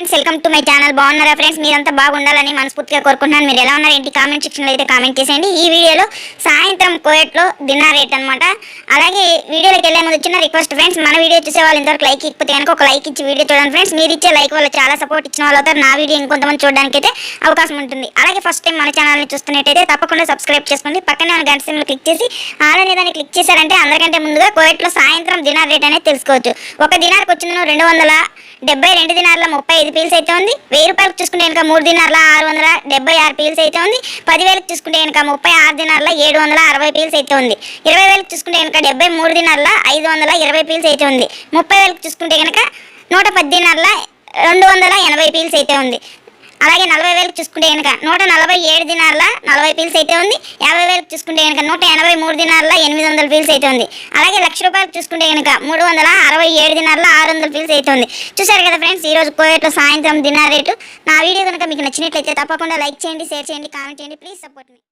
Friends welcome to my channel బాగున్నారా friends మీరంతా బాగుండాలని మనస్ఫూర్తిగా కోరుకుంటున్నాను. మీరు ఎలా ఉన్నారు? ఏంటి? కామెంట్ సెక్షన్లో అయితే కామెంట్ చేసేయండి. ఈ వీడియోలో సాయంత్రం కోయట్లో డిన్నర్ రేట్ అనమాట అలాగే వీడియోలోకి వెళ్ళే ముందు చిన్న రిక్వెస్ట్ ఫ్రెండ్స్ మన వీడియో చూసే వాళ్ళు ఇంతవరకు లైక్ ఇకపోతే కనుక ఒక లైక్ ఇచ్చి వీడియో చూడండి ఫ్రెండ్స్ మీరు ఇచ్చే లైక్ వల్ల చాలా సపోర్ట్ ఇచ్చిన వాళ్ళు అవుతారు. నా వీడియో ఇంకొంతమంది చూడడానికి అయితే అవకాశం ఉంటుంది. అలాగే ఫస్ట్ టైం మన ఛానల్ని చూస్తున్నట్టయితే తప్పకుండా సబ్స్క్రైబ్ చేసుకోండి. పక్కనే ఉన్న గంట సింబల్ క్లిక్ చేసి ఆలనే దాన్ని క్లిక్ చేశారంటే అందరికంటే ముందుగా కోయట్లో సాయంత్రం డిన్నర్ రేట్ అనేది తెలుసుకోవచ్చు. ఒక దినార్కి వచ్చిన రెండు వందల డెబ్బై రెండు దినార్ల ముప్పై ఐదు పీల్స్ అయితే ఉంది. వెయ్యి రూపాయలకు చూసుకుంటే కనుక మూడు దినార్ల ఆరు వందల డెబ్బై ఆరు పీల్స్ అయితే ఉంది. పదివేలకు చూసుకుంటే కనుక ముప్పై ఆరు దినార్ల ఏడు వందల అరవై పీల్స్ అయితే ఉంది. ఇరవై వేలకు చూసుకుంటే కనుక డెబ్బై మూడు దినార్ల ఐదు వందల ఇరవై పీల్స్ అయితే ఉంది. ముప్పై వేలకు చూసుకుంటే కనుక నూట పది దినార్ల రెండు వందల ఎనభై పీల్స్ అయితే ఉంది. అలాగే నలభై వేలకు చూసుకుంటే కనుక నూట నలభై ఏడు దినార్ల నలభై పీల్స్ అయితే ఉంది. యాభై వేలకు చూసుకుంటే కనుక నూట ఎనభై మూడు దినార్ల ఎనిమిది వందల పీల్స్ అయితే ఉంది. అలాగే లక్ష రూపాయలకు చూసుకుంటే కనుక మూడు వందల అరవై ఏడు దినార్ల ఆరు వందల పీల్స్ అయితే ఉంది. చూసారు కదా ఫ్రెండ్స్ ఈ రోజు కోయట్లో సాయంత్రం దినార్ రేటు. నా వీడియో కనుక మీకు నచ్చినట్లయితే తప్పకుండా లైక్ చేయండి షేర్ చేయండి కామెంట్ చేయండి. Please support me